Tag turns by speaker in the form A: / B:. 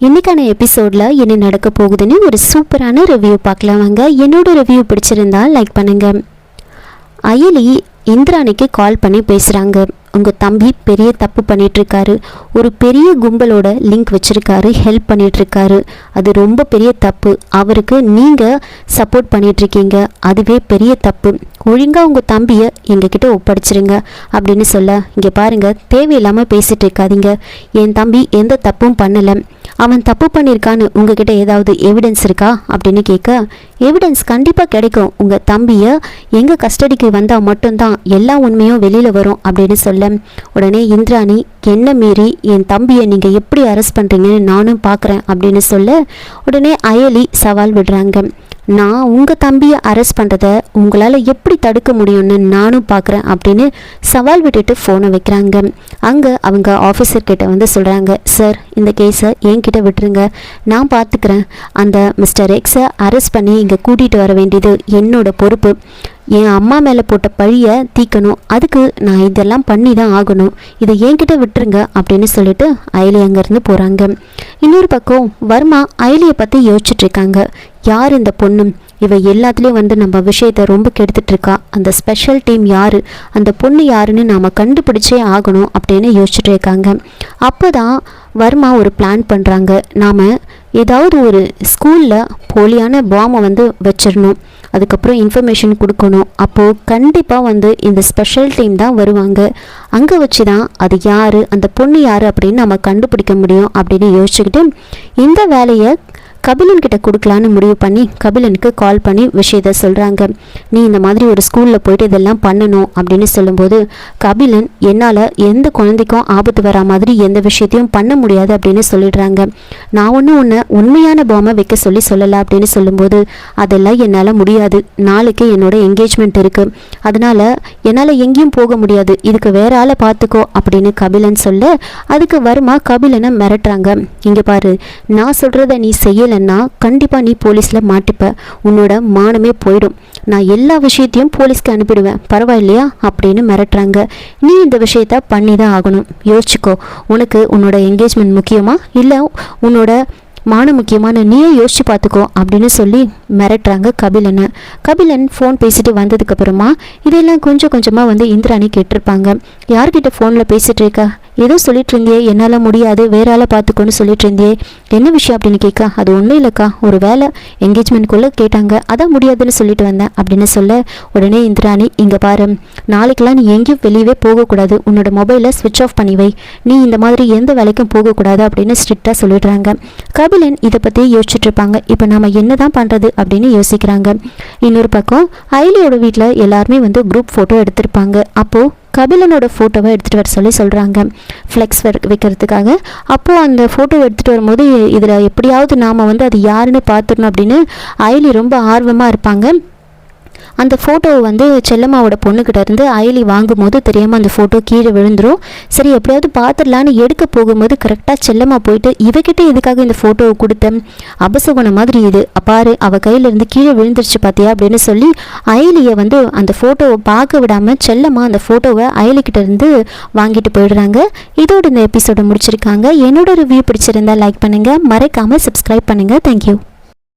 A: இன்னைக்கான எபிசோடில் என்ன நடக்க போகுதுன்னு ஒரு சூப்பரான ரிவ்யூ பார்க்கலாம் வாங்க. என்னோட ரிவ்யூ பிடிச்சிருந்தா லைக் பண்ணுங்கள் அயலி இந்திராணிக்கு கால் பண்ணி பேசுகிறாங்க உங்கள் தம்பி பெரிய தப்பு பண்ணிகிட்ருக்காரு ஒரு பெரிய கும்பலோட லிங்க் வச்சுருக்காரு ஹெல்ப் பண்ணிகிட்ருக்காரு அது ரொம்ப பெரிய தப்பு. அவருக்கு நீங்கள் சப்போர்ட் பண்ணிகிட்ருக்கீங்க அதுவே பெரிய தப்பு. ஒழுங்காக உங்கள் தம்பியை எங்ககிட்ட ஒப்படைச்சிருங்க அப்படின்னு சொல்ல இங்கே பாருங்கள் தேவையில்லாமல் பேசிகிட்டு இருக்காதீங்க. என் தம்பி எந்த தப்பும் பண்ணலை. அவன் தப்பு பண்ணியிருக்கான்னு உங்ககிட்ட ஏதாவது எவிடன்ஸ் இருக்கா? அப்படின்னு கேட்க எவிடன்ஸ் கண்டிப்பாக கிடைக்கும். உங்கள் தம்பியை எங்கள் கஸ்டடிக்கு வந்தால் மட்டும்தான் எல்லா உண்மையும் வெளியில் வரும் அப்படின்னு சொல்ல உடனே இந்திராணி என்ன மீறி? என் தம்பியை நீங்கள் எப்படி அரெஸ்ட் பண்ணுறீங்கன்னு நானும் பார்க்குறேன் அப்படின்னு சொல்ல உடனே அயலி சவால் விடுறாங்க. நான் உங்கள் தம்பியை அரெஸ்ட் பண்ணுறத உங்களால் எப்படி தடுக்க முடியும்னு நானும் பார்க்குறேன் அப்படின்னு சவால் விட்டுட்டு ஃபோனை வைக்கிறாங்க. அங்கே அவங்க ஆஃபீஸர்கிட்ட வந்து சொல்கிறாங்க சார் இந்த கேஸை என்கிட்ட விட்டுருங்க. நான் பார்த்துக்கிறேன் அந்த மிஸ்டர் எக்ஸை அரெஸ்ட் பண்ணி இங்கே கூட்டிகிட்டு வர வேண்டியது என்னோட பொறுப்பு. என் அம்மா மேலே போட்ட பழியை தீக்கணும். அதுக்கு நான் இதெல்லாம் பண்ணி தான் ஆகணும். இதை என்கிட்ட விட்டுருங்க அப்படின்னு சொல்லிட்டு அயலி அங்கேருந்து போகிறாங்க இன்னொரு பக்கம் வர்மா அயலியை பற்றி யோசிச்சுட்ருக்காங்க யார் இந்த பொண்ணு? இவ எல்லாத்துலேயும் வந்து நம்ம விஷயத்தை ரொம்ப கெடுத்துட்ருக்கா அந்த ஸ்பெஷல் டீம் யார்? அந்த பொண்ணு யாருன்னு நாம் கண்டுபிடிச்சே ஆகணும் அப்படின்னு யோசிச்சுட்டு இருக்காங்க. அப்போ தான் வர்மா ஒரு பிளான் பண்ணுறாங்க நாம் ஏதாவது ஒரு ஸ்கூலில் போலியான பாமை வந்து வச்சிடணும். அதுக்கப்புறம் இன்ஃபர்மேஷன் கொடுக்கணும். அப்போது கண்டிப்பாக வந்து இந்த ஸ்பெஷல் டீம் தான் வருவாங்க. அங்கே வச்சு தான் அது யார் அந்த பொண்ணு யார் அப்படின்னு நம்ம கண்டுபிடிக்க முடியும் அப்படின்னு யோசிச்சுக்கிட்டு இந்த வேலையை கபிலன் கிட்ட கொடுக்கலான்னு முடிவு பண்ணி கபிலனுக்கு கால் பண்ணி விஷயத்த சொல்கிறாங்க நீ இந்த மாதிரி ஒரு ஸ்கூலில் போயிட்டு இதெல்லாம் பண்ணணும் அப்படின்னு சொல்லும்போது கபிலன் என்னால் எந்த குழந்தைக்கும் ஆபத்து வரா மாதிரி எந்த விஷயத்தையும் பண்ண முடியாது அப்படின்னு சொல்லிடுறாங்க. நான் ஒன்றும் ஒன்று உண்மையான பாமை வைக்க சொல்லி சொல்லலை அப்படின்னு சொல்லும்போது அதெல்லாம் என்னால் முடியாது. நாளைக்கு என்னோட என்கேஜ்மெண்ட் இருக்குது அதனால் என்னால் எங்கேயும் போக முடியாது. இதுக்கு வேற ஆளை பார்த்துக்கோ அப்படின்னு கபிலன் சொல்ல அதுக்கு வருமா கபிலனை மிரட்டுறாங்க. இங்கே பாரு நான் சொல்கிறத நீ செய்யலைன்னா கண்டிப்பாக நீ போலீஸில் மாட்டிப்ப. உன்னோட மானமே போயிடும். நான் எல்லா விஷயத்தையும் போலீஸ்க்கு அனுப்பிடுவேன். பரவாயில்லையா? அப்படின்னு மிரட்டுறாங்க. நீ இந்த விஷயத்த பண்ணி தான் ஆகணும். யோசிச்சுக்கோ. உனக்கு உன்னோட என்கேஜ்மெண்ட் முக்கியமா? இல்லை உன்னோட மானம் முக்கியமான நீயே யோசிச்சு பார்த்துக்கோ அப்படின்னு சொல்லி மிரட்டுறாங்க கபிலனை. கபிலன் ஃபோன் பேசிட்டு வந்ததுக்கப்புறமா இதெல்லாம் கொஞ்சம் கொஞ்சமாக வந்து இந்திராணி கேட்டிருப்பாங்க. யார்கிட்ட ஃபோனில் பேசிட்டு இருக்கா? ஏதோ சொல்லிட்டு இருந்தியே என்னால் முடியாது வேறால ஆளை பார்த்துக்கோன்னு சொல்லிட்டு இருந்தியே என்ன விஷயம் அப்படின்னு கேட்கா அது ஒன்றும் இல்லைக்கா. ஒரு வேலை என்கேஜ்மெண்ட்குள்ளே கேட்டாங்க அதான் முடியாதுன்னு சொல்லிட்டு வந்தேன் அப்படின்னு சொல்ல உடனே இந்திராணி இங்கே பாரு நாளைக்கெல்லாம் நீ எங்கேயும் வெளியவே போகக்கூடாது. உன்னோட மொபைலை ஸ்விட்ச் ஆஃப் பண்ணி வை. நீ இந்த மாதிரி எந்த வேலைக்கும் போகக்கூடாது அப்படின்னு ஸ்ட்ரிக்டாக சொல்லிடுறாங்க. கபிலன் இதை பற்றி யோசிச்சுட்டு இருப்பாங்க. இப்போ நம்ம என்ன தான் பண்ணுறது அப்படின்னு யோசிக்கிறாங்க. இன்னொரு பக்கம் ஐலியோட வீட்டில் எல்லாருமே வந்து குரூப் ஃபோட்டோ எடுத்திருப்பாங்க. அப்போது கபிலனோட ஃபோட்டோவை எடுத்துகிட்டு வர சொல்லி சொல்கிறாங்க ஃப்ளெக்ஸ் வைக்கிறதுக்காக. அப்போது அந்த ஃபோட்டோவை எடுத்துகிட்டு வரும்போது இதில் எப்படியாவது நாம் வந்து அது யாருன்னு பார்த்துடணும் அப்படின்னு ஐலி ரொம்ப ஆர்வமாக இருப்பாங்க. அந்த ஃபோட்டோவை வந்து செல்லம்மாவோட பொண்ணுக்கிட்ட இருந்து அயலி வாங்கும்போது தெரியாமல் அந்த ஃபோட்டோ கீழே விழுந்துடும் சரி எப்படியாவது பார்த்துடலான்னு எடுக்க போகும்போது கரெக்டாக செல்லம்மா போயிட்டு இவகிட்ட எதுக்காக இந்த ஃபோட்டோவை கொடுத்தேன் அபசகுணம் மாதிரி இது. பாரு அவள் கையிலேருந்து கீழே விழுந்துருச்சு பார்த்தியா அப்படின்னு சொல்லி அயலியை வந்து அந்த ஃபோட்டோவை பார்க்க விடாமல் செல்லம்மா அந்த ஃபோட்டோவை அயலிக்கிட்ட இருந்து வாங்கிட்டு போயிடுறாங்க. இதோட இந்த எபிசோடை முடிச்சிருக்காங்க. என்னோட ரிவ்யூ பிடிச்சிருந்தா லைக் பண்ணுங்கள் மறக்காமல் சப்ஸ்கிரைப் பண்ணுங்கள் தேங்க்யூ